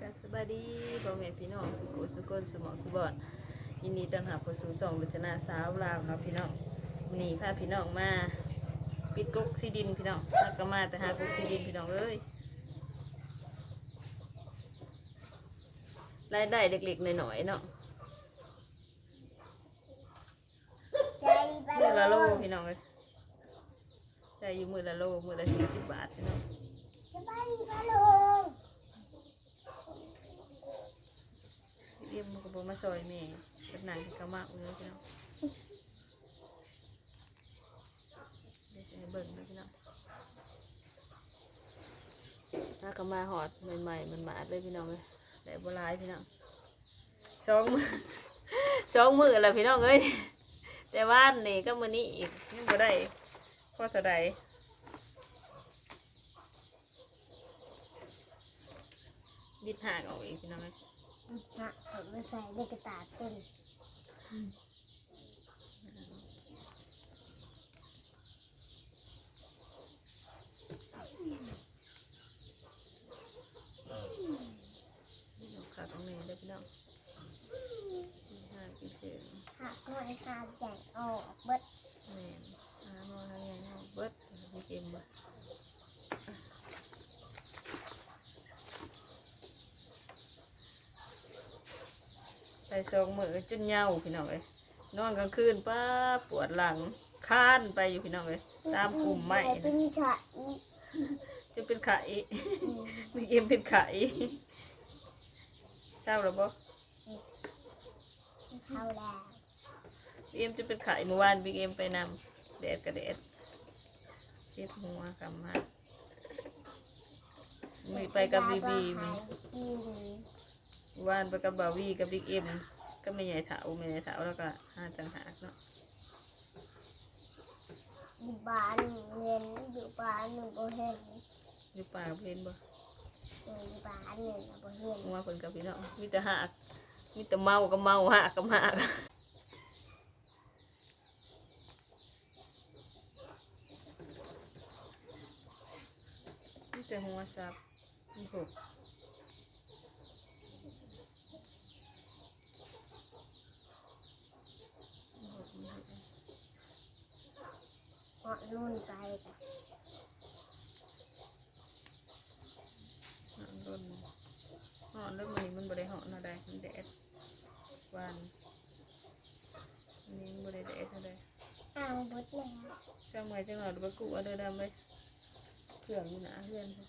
กับสบายดีพ่อแม่พี่น้องสุขุสุกนสมองสุบอดยินดีต้อนรับเข้าสู่สองรจนาสาวลาวครับพี่น้องวันนี้พาพี่น้องมาปิดกกซีดินพี่น้องหากก็มาแต่หากกซีดินพี่น้องเอ้ยรายได้เล็กๆหน่อยๆเนาะใจบามือละโลลงพี่น้องเลยได้อยู่มือละโลมือละสี่สิบบาทพี่น้อง สบายดีบาลง เยี่ยมมันก็บมาซอยแม่เป็นนางที่เขามากเลยพี่น้องเดี๋ยวจะให้เบิ่งนะพี่น้องถ้าก็มาหอดใหม่ๆมันมาดเลยพี่น้องเลยแต่โบราณพี่น้องสองมือสองมือล้วพี่น้องเอ้ยแต่ว่านนี่ก็มือนี้อีกยังบ่ได้พอเท่าใดบิดห่างออกอีกพี่น้องเอ้ย ฮะผมมาใส่ในกระตาตุนยกขาตรงนี้ได้พี่น้องห้าปีเต็มหักหน่อยขาแจงออกเบิดแม่นหาโมหาไงเอาเบิดพี่เกมบ่ ไปสองมือจนเหงาพี่น้องเลยนอนกลางคืนป้าปวดหลังค้านไปอยู่พี่น้องเลยตามกลุ่มไม้เป็นขาอีจะเป็นไข่พี่เกมเป็นไข่เศร้าหรือบ่เท่าแล้วบีเอ็มจะเป็นไข่เมื่อวานบีเอ็มไปนำแดดกระแดดเจ็บหัวกำมามีไปกับบีบีมีกิน วานไปกับบาวีกับบิ๊กเอ็มก็ไม่ใหญ่เถาไม่ใหญ่เถาแล้วก็ห้าจังหากเนาะอยู่บ้านเงินอยู่บ้านหนูบ่เห็นอยู่ป่าเพลนบ่อยู่บ้านหนูบ่เห็นหัวคนกับพี่เนาะมีแต่หักมีแต่เมาก็เมาหักก็หักมีแต่หัวซับมีหก เหาะ นู่นไปกันหอนโดนหอนแล้วมันนี่มันบริหอนอะไรมันแดดหวานอันนี้มันบริแดดอะไรเอาเบิดแล้วช่างไงจังหวะดูไปกู้เอาเดินดำไปเครื่องอยู่หนาเพื่อนค่ะ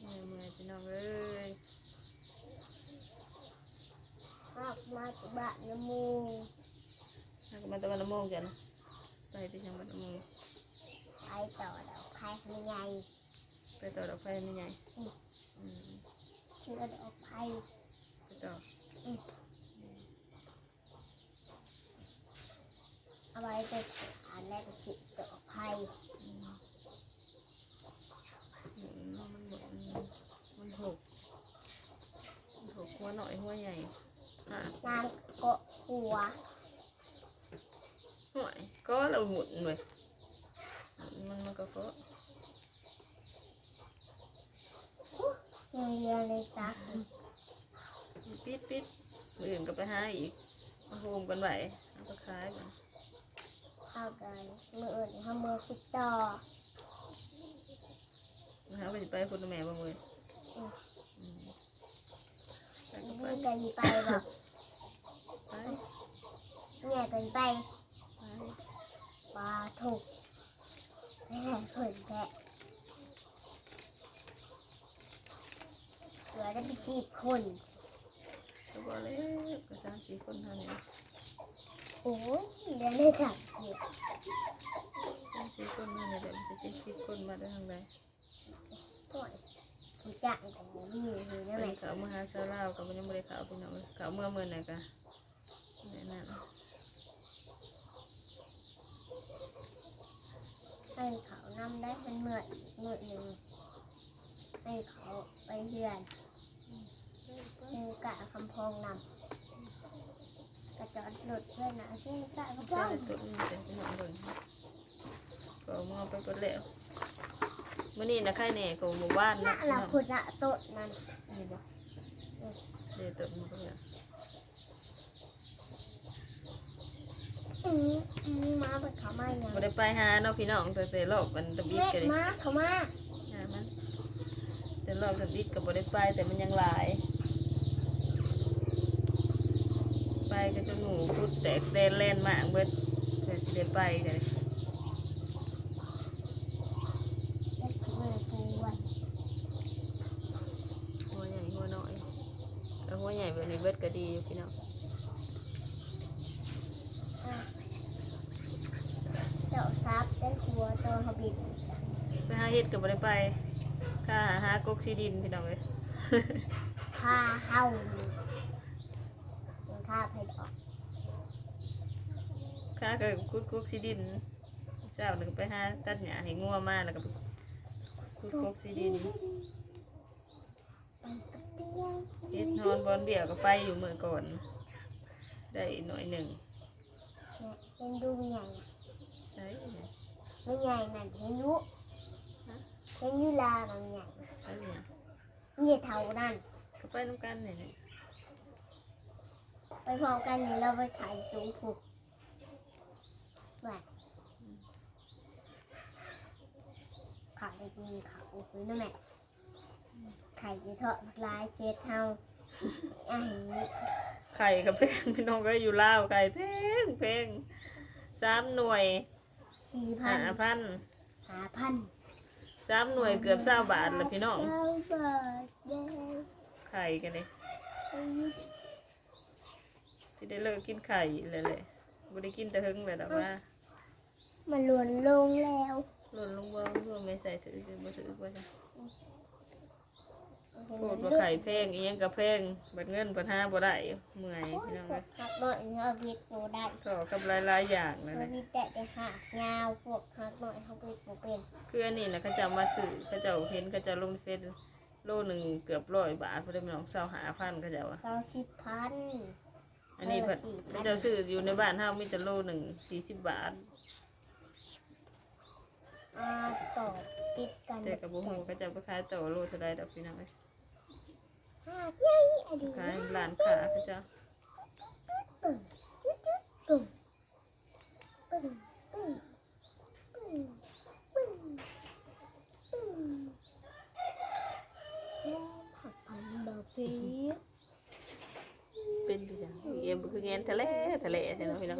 เมื่อยเมื่อยพี่น้องเอ้ย ออกมาจากบ้านน้ำมู ถ้าก็มาตะวันละโมงกันไปที่จังหวัดละโมง ไปต่อดอกไผ่ไม่ใหญ่ ไปต่อดอกไฟไม่ใหญ่อืมอืมเชื่อดอกไผ่ไปต่อเอาไว้ไปอันแรกก็สิดอกไผ่อืมอืมมันบอกมันหกมันหกหัวหน่อยหัวใหญ่อะนางเกาะหัวห่วยก็เราหมุนเลยมันมันก็ก็ โรงเรียนเลยตักปิดปิดมืออื่นก็ไปหาอีกมาโฮมกันไหวเอาไปขายกันเข้ากันมืออื่นทำมือคุดต่อมาหาไปสิไปคุณแม่บ้างเลยอืมอืมไปก็ไปมือกันไปบอกไปเนี่ยกันไปไปปลาถูกไม่ใช่ผลแท้เหลือได้ไป สิบคน ก็บอกเลยก็สามสี่คนเท่านี้โอ้ยเหลือได้ถังเดียวสามสี่คนเท่านี้แหละมันจะเป็นสิบคนมาได้ทางใดถ้วยผู้จ้างของมีอยู่นั่นไปแหละเขามาหาชาวลาวกับมันยังไม่ได้เขาไปเนาะเขาเมื่อเมื่อไหร่กันนี่นนั่นให้เขานำได้เป็นเมื่อเมื่อหนึ่งให้เขาไปเฮือน คือกะคำพองนำกระจอดหลุดเพื่อนนะคือกะคำพองตัวนี้เป็นพี่น้องเบิ่งก็มอาไปเปิดแล้วมื้อนี้นะใครแน่ก็บ่ว่านน่ะนะพี่เราน้องขุดละโต๊ะนั่นนี่บ่เดี๋ยวตัวมันก็เนี่ยอืมอืมาเป็นเขามาอย่างบ่ได้ไปหาเนาะพี่น้องแต่แต่รอบมันตะบิดเม็ดกันเลยมาเขามาหามันแต่รอบตะบิดก็บ่ได้ไปแต่มันยังหลาย ไปก็จนหนูพุดแตกแดนแล่นมากเบิดเพื่อสิได้ไปกันเล็กมือปูวันหัวใหญ่หัวน้อยแต่หัวใหญ่แบบนี้เบิดก็ดีอยู่พี่น้องอะเจ้าซับได้ครัวตัวเขาบิดไปหาเฮ็ดก็บ่ได้ไปค่าหาหากกซีดินพี่น้องเอ้ยค่าเห่าเป็นค่าไผ่ดอกค่าก็คุดกกซีดินเช้านึงไปหาตัดหญ้าให้งัวมาแล้วก็ไปคุดกกซีดินไปกับเตี้ยเฮ็ดนอนบอนเดียวก็ไปอยู่มื้อก่อน ได้หน่อยหนึ่งเนี่ยเป็นดูใหญ่ใช่ไม่ใหญ่นั่นเห็นยุเห็นยุลาบางใหญ่ไปเนี่ยเนี่ยเท่านั่นก็ไปน้ำกันนี่แหละ ไปพร้อมกันนี่เราไปถ่ายจูงผูกแบบขาไปกินเขาคือนั่นแหละไข่จะเถาะลายเจ็ดเท่าไอ้ไข่กับแพงพี่น้องก็อยู่ลาวไข่แพงแพงสามหน่วยสี่พัห้านพันหาพันสามหน่วยเกือบเศร้าบาทละพี่น้อง เก้าบาทเด้ไข่กันเลย สิได้เลิกกินไข่เลยเลยบ่ได้กินแต่หึงเลยดอกว่ามันหลวนลงแล้วหล่นลงบ่บ่ไม่ใส่ถือคือบ่ถือว่าจ้ะโคตรว่าไข่แพงอีหยังก็แพงบัดเงินปัญหาบ่ได้เมื่อยพี่น้องพวเอ้กยหักหน่อยเนื้อบิดโบได้ก็กับหลายๆอย่างนั่นเขาแหละมีแต่จะหักยาวพวกหักหน่อยเขาบิดโบเป็นคืออันนี้นะเขาเจะมาซื้อเขาเจะเห็นเขาเจะลงในเฟซโลหนึ่งเกือบร้อยบาทเพราะได้พี่น้องเศร้าหาพันเขาเจะว่าสามสิบพัน อันนี้เพิ่นเออ4,000เขาเจะซื้ออยู่ในบ้านเฮามีแต่โลหนึ่งสี่สิบบาท อ่าต่อติดกันแต่กับบุ้งเขาเจะไปขายต่อโลเท่าไรดอกพี่น้องเอ้ยหักใหญ่อดีตขายร้านค้าเขาเจะปึ้งจุ๊ดจุ๊ดปึ้งปึ้งปึ้งปึ้งปึ้งปึ้งแล้วหักพันดอกพี เป็นพี่จ้ะเยี่ยมคือเงินทะเลทะเลใช่ไหมพี่น้อง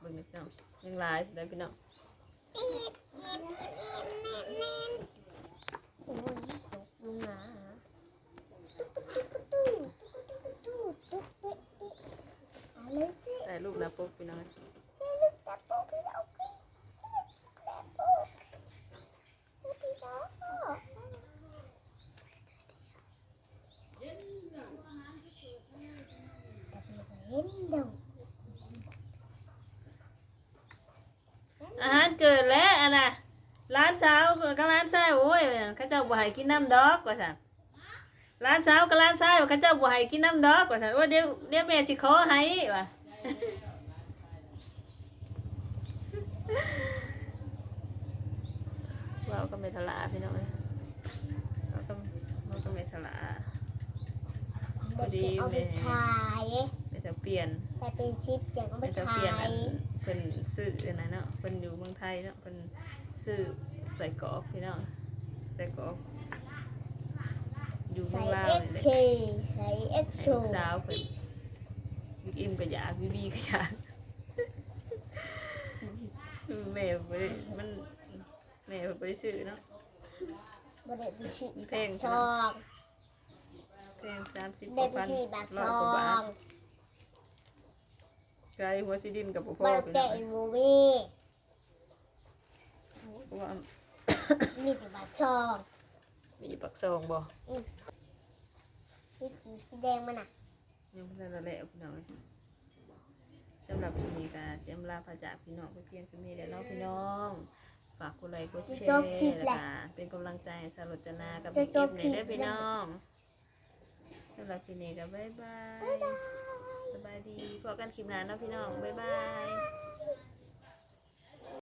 เบิ่งนี่พี่น้องยังหลายได้พี่น้องโอ้ยตกลงมาอะได้รูปหน้าปกพี่น้องเอ้ย ลูกตะปูพี่น้องตะปูพี่น้อง เห็นดูอาหารเกิดแล้วอันน่ะร้านสาวกับร้านชายโอ้ยเขาเจ้าบ่ให้กินน้ำดอกว่าซั่นร้านสาวกับร้านชายว่าเขาเจ้าบ่ให้กินน้ำดอกว่าซั่นว่าเดี๋ยวเดี๋ยวแม่สิขอให้ว่ะว้าวก็ไม่ทลาพี่น้องเอ้ยเราก็เราก็ไม่ทลาเด็กเอาไปขายไม่จะ เปลี่ยนแต่เป็นชิปเด็กเอาไปไม่จะขาเปลี่ยนอัยนเพิ่นซื้ออันนั้นเนาะเพิ่นอยู่เมืองไทยเนาะเพิ่นซื้อใส่กรอกพี่น้องใส่กรอกอยู่เมืใส่องลาวเอ็กนี่แหละเชใส่เอ็กให้โชลูกสาวเพิ่นบิ๊กอิมก็อยากบีบีก็อยากแม่บ่ได้มันแม่เพิ่นบ่ได้ซื้อเนาะบเด็กไปฉีดมันแพงซอง แพงสามสิบกเด็ว่ากไปพันฉีดบัตรร้ซอยอกว่าบาทง ไก่หัวซิดินกับพ่อพ่อบ้านพี่น้อเตะงเอ้ยบูมี่ว่ามีปักบชองมีปักซองบ่มีสีสีแดงมันอะยังไม่ได้ละเละพี่น้องยสำหรับพี่นีกาเสียมลาพระจากพี่น้องไปเพียงสมีแล้วเนาะพี่น้อง ฝากกดไลค์กดแชร์นะคะเป็นกำลังใจให้สารจนากับพี่เอ็มหน่อยเด้อพี่น้องสำหรับพี่นีกาบ๊ายบายายดีพบกันคลิปหน้าเนาะพี่น้องบ๊ายบาย